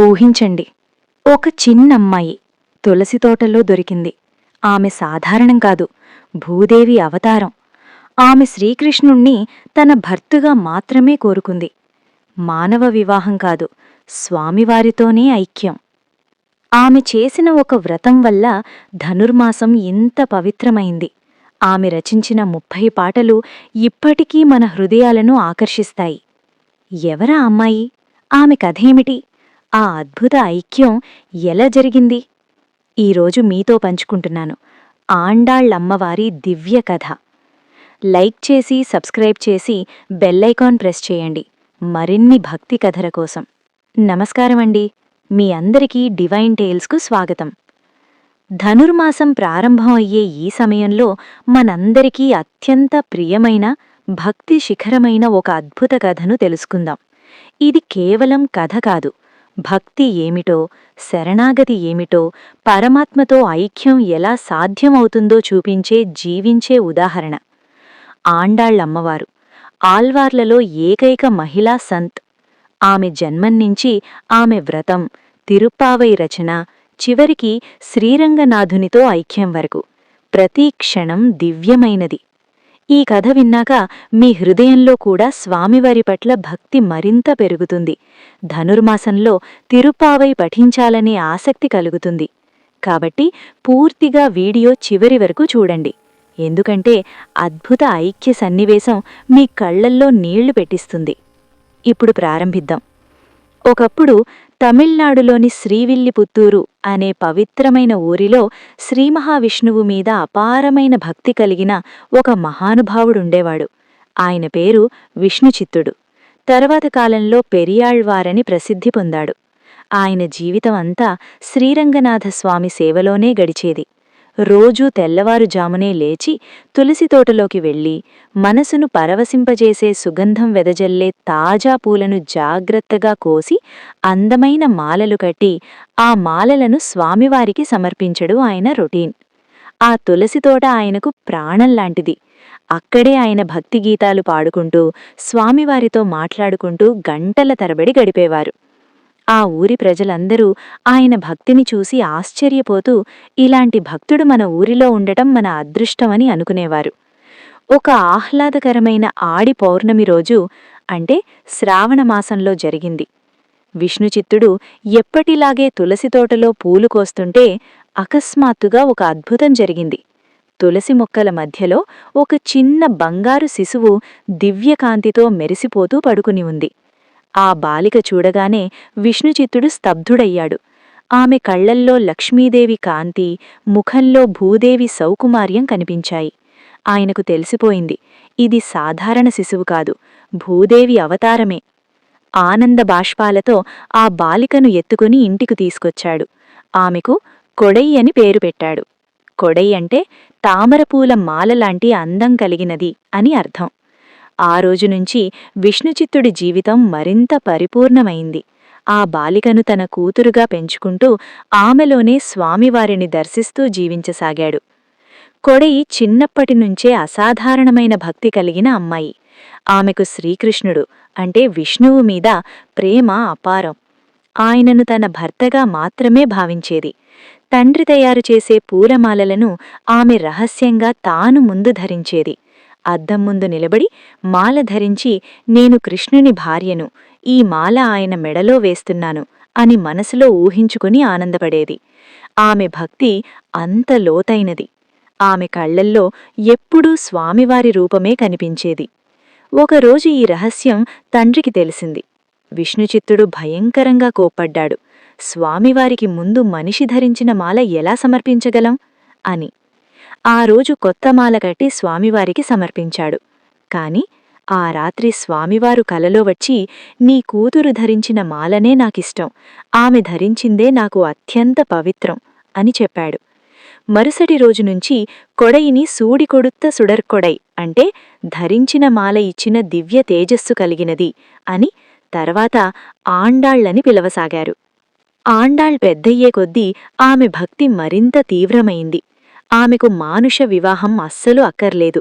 ఊహించండి. ఒక చిన్నమ్మాయి తులసి తోటలో దొరికింది. ఆమె సాధారణం కాదు భూదేవి అవతారం. ఆమె శ్రీకృష్ణుణ్ణి తన భర్తగా మాత్రమే కోరుకుంది. మానవ వివాహం కాదు స్వామివారితోనే ఐక్యం. ఆమె చేసిన ఒక వ్రతం వల్ల ధనుర్మాసం ఇంత పవిత్రమైంది. ఆమె రచించిన ముప్పై పాటలు ఇప్పటికీ మన హృదయాలను ఆకర్షిస్తాయి. ఎవరా అమ్మాయి? ఆమె కథేమిటి? ఆ అద్భుత ఐక్యం ఎలా జరిగింది? ఈరోజు మీతో పంచుకుంటున్నాను. ఆండాళ్ళమ్మవారి దివ్య కథ. లైక్ చేసి సబ్స్క్రైబ్ చేసి బెల్లైకాన్ ప్రెస్ చేయండి. మరిన్ని భక్తి కథల కోసం. నమస్కారం అండి. మీ అందరికీ డివైన్ టేల్స్కు స్వాగతం. ధనుర్మాసం ప్రారంభం అయ్యే ఈ సమయంలో మనందరికీ అత్యంత ప్రియమైన భక్తి శిఖరమైన ఒక అద్భుత కథను తెలుసుకుందాం. ఇది కేవలం కథ కాదు. భక్తి ఏమిటో శరణాగతి ఏమిటో పరమాత్మతో ఐక్యం ఎలా సాధ్యమవుతుందో చూపించే జీవించే ఉదాహరణ. ఆండాళ్ళమ్మవారు. ఆల్వార్లలో ఏకైక మహిళా సంత్. ఆమె జన్మన్నించి ఆమె వ్రతం తిరుప్పావై రచన చివరికి శ్రీరంగనాథునితో ఐక్యం వరకు. ప్రతి క్షణం దివ్యమైనది. ఈ కథ విన్నాక మీ హృదయంలో కూడా స్వామివారి పట్ల భక్తి మరింత పెరుగుతుంది. ధనుర్మాసంలో తిరుపావై పఠించాలనే ఆసక్తి కలుగుతుంది. కాబట్టి పూర్తిగా వీడియో చివరి వరకు చూడండి. ఎందుకంటే అద్భుత ఐక్య సన్నివేశం మీ కళ్ళల్లో నీళ్ళు పెట్టిస్తుంది. ఇప్పుడు ప్రారంభిద్దాం. ఒకప్పుడు తమిళనాడులోని శ్రీవిల్లిపుత్తూరు అనే పవిత్రమైన ఊరిలో శ్రీ మహావిష్ణువు మీద అపారమైన భక్తి కలిగిన ఒక మహానుభావుడుండేవాడు. ఆయన పేరు విష్ణుచిత్తుడు. తర్వాత కాలంలో పెరియాళ్వారని ప్రసిద్ధి పొందాడు. ఆయన జీవితం అంతా శ్రీరంగనాథస్వామి సేవలోనే గడిచేది. రోజూ తెల్లవారుజామునే లేచి తులసి తోటలోకి వెళ్ళి మనసును పరవశింపజేసే సుగంధం వెదజల్లే తాజా పూలను జాగ్రత్తగా కోసి అందమైన మాలలు కట్టి ఆ మాలలను స్వామివారికి సమర్పించడు ఆయన రొటీన్. ఆ తులసి తోట ఆయనకు ప్రాణంలాంటిది అక్కడే ఆయన భక్తి గీతాలు పాడుకుంటూ స్వామివారితో మాట్లాడుకుంటూ గంటల తరబడి గడిపేవారు. ఆ ఊరి ప్రజలందరూ ఆయన భక్తిని చూసి ఆశ్చర్యపోతూ ఇలాంటి భక్తుడు మన ఊరిలో ఉండటం మన అదృష్టమని అనుకునేవారు. ఒక ఆహ్లాదకరమైన ఆడి పౌర్ణమి రోజు అంటే శ్రావణమాసంలో జరిగింది. విష్ణుచిత్తుడు ఎప్పటిలాగే తులసి తోటలో పూలు కోస్తుంటే అకస్మాత్తుగా ఒక అద్భుతం జరిగింది. తులసి మొక్కల మధ్యలో ఒక చిన్న బంగారు శిశువు దివ్యకాంతితో మెరిసిపోతూ పడుకుని ఉంది. ఆ బాలిక చూడగానే విష్ణుచిత్తుడు స్తబ్ధుడయ్యాడు. ఆమె కళ్ళల్లో లక్ష్మీదేవి కాంతి ముఖంలో భూదేవి సౌకుమార్యం కనిపించాయి. ఆయనకు తెలిసిపోయింది ఇది సాధారణ శిశువు కాదు భూదేవి అవతారమే. ఆనంద బాష్పాలతో ఆ బాలికను ఎత్తుకుని ఇంటికి తీసుకొచ్చాడు. ఆమెకు కొడై అని పేరు పెట్టాడు. కొడై అంటే తామరపూల మాలలాంటి అందం కలిగినది అని అర్థం. ఆ రోజునుంచి విష్ణుచిత్తుడి జీవితం మరింత పరిపూర్ణమైంది. ఆ బాలికను తన కూతురుగా పెంచుకుంటూ ఆమెలోనే స్వామివారిని దర్శిస్తూ జీవించసాగాడు. కొడయి చిన్నప్పటినుంచే అసాధారణమైన భక్తి కలిగిన అమ్మాయి. ఆమెకు శ్రీకృష్ణుడు అంటే విష్ణువు మీద ప్రేమ అపారం. ఆయనను తన భర్తగా మాత్రమే భావించేది. తండ్రి తయారు చేసే పూలమాలలను ఆమె రహస్యంగా తాను ముందు ధరించేది. అద్దం ముందు నిలబడి మాల ధరించి నేను కృష్ణుని భార్యను ఈ మాల ఆయన మెడలో వేస్తున్నాను అని మనసులో ఊహించుకుని ఆనందపడేది. ఆమె భక్తి అంత లోతైనది. ఆమె కళ్ళల్లో ఎప్పుడూ స్వామివారి రూపమే కనిపించేది. ఒకరోజు ఈ రహస్యం తండ్రికి తెలిసింది. విష్ణుచిత్తుడు భయంకరంగా కోప్పడ్డాడు. స్వామివారికి ముందు మనిషి ధరించిన మాల ఎలా సమర్పించగలం? అని. ఆ రోజు కొత్త మాల కట్టి స్వామివారికి సమర్పించాడు. కాని ఆ రాత్రి స్వామివారు కలలో వచ్చి నీ కూతురు ధరించిన మాలనే నాకిష్టం. ఆమె ధరించిందే నాకు అత్యంత పవిత్రం అని చెప్పాడు. మరుసటి రోజునుంచి కొడయిని సూడి కొడుత్త సుడర్కొడై అంటే ధరించిన మాల ఇచ్చిన దివ్య తేజస్సు కలిగినది అని తర్వాత ఆండాళ్ళని పిలవసాగారు. ఆండాళ్ పెద్దయ్యే కొద్దీ ఆమె భక్తి మరింత తీవ్రమైంది. ఆమెకు మానుష వివాహం అస్సలు అక్కర్లేదు.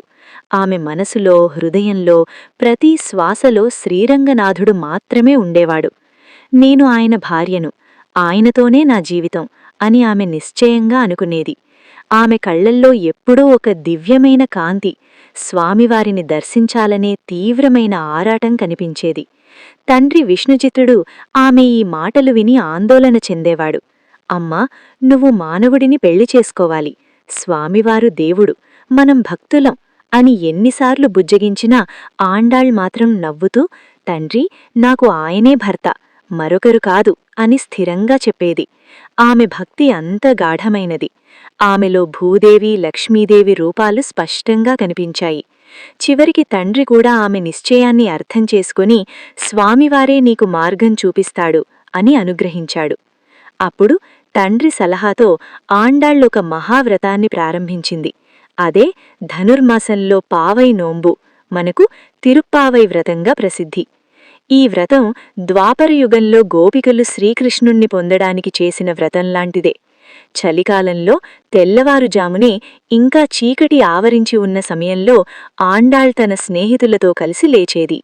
ఆమె మనసులో హృదయంలో ప్రతి శ్వాసలో శ్రీరంగనాథుడు మాత్రమే ఉండేవాడు. నేను ఆయన భార్యను ఆయనతోనే నా జీవితం అని ఆమె నిశ్చయంగా అనుకునేది. ఆమె కళ్ళల్లో ఎప్పుడూ ఒక దివ్యమైన కాంతి స్వామివారిని దర్శించాలనే తీవ్రమైన ఆరాటం కనిపించేది. తండ్రి విష్ణుచిత్తుడు ఆమె ఈ మాటలు విని ఆందోళన చెందేవాడు. అమ్మా నువ్వు మానవుడిని పెళ్ళి చేసుకోవాలి. స్వామివారు దేవుడు. మనం భక్తులం అని ఎన్నిసార్లు బుజ్జగించినా ఆండాళ్ మాత్రం నవ్వుతూ తండ్రి నాకు ఆయనే భర్త మరొకరు కాదు అని స్థిరంగా చెప్పేది. ఆమె భక్తి అంత గాఢమైనది. ఆమెలో భూదేవి లక్ష్మీదేవి రూపాలు స్పష్టంగా కనిపించాయి. చివరికి తండ్రి కూడా ఆమె నిశ్చయాన్ని అర్థం చేసుకుని స్వామివారే నీకు మార్గం చూపిస్తాడు అని అనుగ్రహించాడు. అప్పుడు తండ్రి సలహాతో ఆండాళ్ళొక మహావ్రతాన్ని ప్రారంభించింది. అదే ధనుర్మాసంలో పావై నోంబు మనకు తిరుప్పావై వ్రతంగా ప్రసిద్ధి. ఈ వ్రతం ద్వాపరయుగంలో గోపికలు శ్రీకృష్ణుణ్ణి పొందడానికి చేసిన వ్రతంలాంటిదే. చలికాలంలో తెల్లవారుజామునే ఇంకా చీకటి ఆవరించి ఉన్న సమయంలో ఆండాళ్ తన స్నేహితులతో కలిసి లేచేది.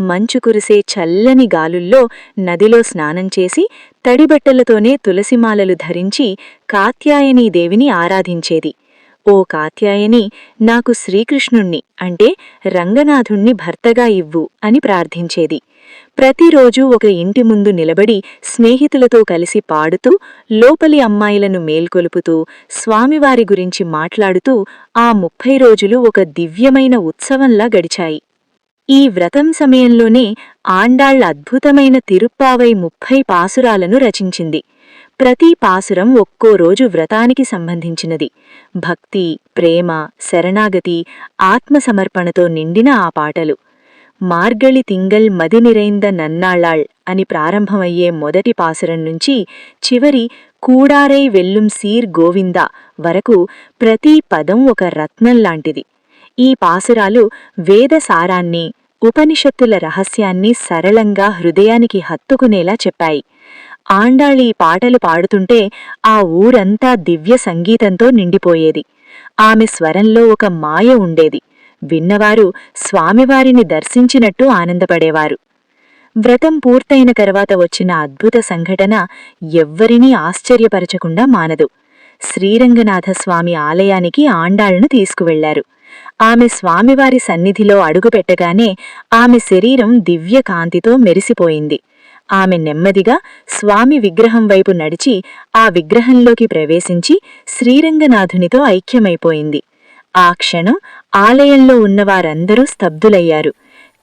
మంచు కురిసే చల్లని గాలుల్లో నదిలో స్నానం చేసి తడిబట్టలతోనే తులసిమాలలు ధరించి కాత్యాయనీదేవిని ఆరాధించేది. ఓ కాత్యాయని నాకు శ్రీకృష్ణుణ్ణి అంటే రంగనాథుణ్ణి భర్తగా ఇవ్వు అని ప్రార్థించేది. ప్రతిరోజూ ఒక ఇంటి ముందు నిలబడి స్నేహితులతో కలిసి పాడుతూ లోపలి అమ్మాయిలను మేల్కొలుపుతూ స్వామివారి గురించి మాట్లాడుతూ ఆ ముప్పై రోజులు ఒక దివ్యమైన ఉత్సవంలా గడిచాయి. ఈ వ్రతం సమయంలోనే ఆండాళ్ళ అద్భుతమైన తిరుప్పావై ముప్పై పాసురాలను రచించింది. ప్రతి పాసురం ఒక్కో రోజు వ్రతానికి సంబంధించినది. భక్తి ప్రేమ శరణాగతి ఆత్మసమర్పణతో నిండిన ఆ పాటలు. మార్గళి తింగల్ మది నిరైంద నన్నాళాళ్ అని ప్రారంభమయ్యే మొదటి పాసురం నుంచి చివరి కూడారై వెల్లుం సీర్ గోవింద వరకు ప్రతి పదం ఒక రత్నంలాంటిది ఈ పాసురాలు వేద సారాన్ని ఉపనిషత్తుల రహస్యాన్ని సరళంగా హృదయానికి హత్తుకునేలా చెప్పాయి. ఆండాళి పాటలు పాడుతుంటే ఆ ఊరంతా దివ్య సంగీతంతో నిండిపోయేది. ఆమె స్వరంలో ఒక మాయ ఉండేది. విన్నవారు స్వామివారిని దర్శించినట్టు ఆనందపడేవారు. వ్రతం పూర్తయిన తర్వాత వచ్చిన అద్భుత సంఘటన ఎవ్వరినీ ఆశ్చర్యపరచకుండా మానదు. శ్రీరంగనాథస్వామి ఆలయానికి ఆండాళ్ను తీసుకువెళ్ళారు. ఆమె స్వామివారి సన్నిధిలో అడుగుపెట్టగానే ఆమె శరీరం దివ్య కాంతితో మెరిసిపోయింది. ఆమె నెమ్మదిగా స్వామి విగ్రహం వైపు నడిచి ఆ విగ్రహంలోకి ప్రవేశించి శ్రీరంగనాథునితో ఐక్యమైపోయింది. ఆ క్షణం ఆలయంలో ఉన్నవారందరూ స్తబ్దులయ్యారు.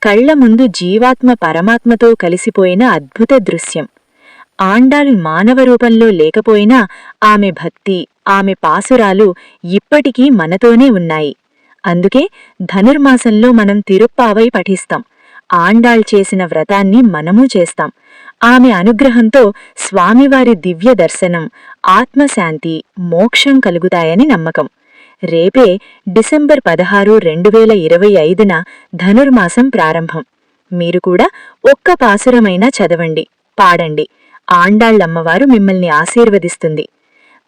కళ్ళ ముందు జీవాత్మ పరమాత్మతో కలిసిపోయిన అద్భుత దృశ్యం. ఆండాళ్ మానవ రూపంలో లేకపోయినా ఆమె భక్తి ఆమె పాసురాలు ఇప్పటికీ మనతోనే ఉన్నాయి. అందుకే ధనుర్మాసంలో మనం తిరుప్పావై పఠిస్తాం. ఆండాళ్ చేసిన వ్రతాన్ని మనమూ చేస్తాం. ఆమె అనుగ్రహంతో స్వామివారి దివ్య దర్శనం ఆత్మశాంతి మోక్షం కలుగుతాయని నమ్మకం. రేపే డిసెంబర్ పదహారు రెండు వేల ఇరవై ఐదున ధనుర్మాసం ప్రారంభం. మీరు కూడా ఒక్క పాసురమైనా చదవండి పాడండి. ఆండాళ్ళమ్మవారు మిమ్మల్ని ఆశీర్వదిస్తుంది.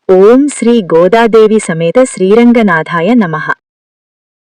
ఓం శ్రీ గోదాదేవి సమేత శ్రీరంగనాథాయ నమః.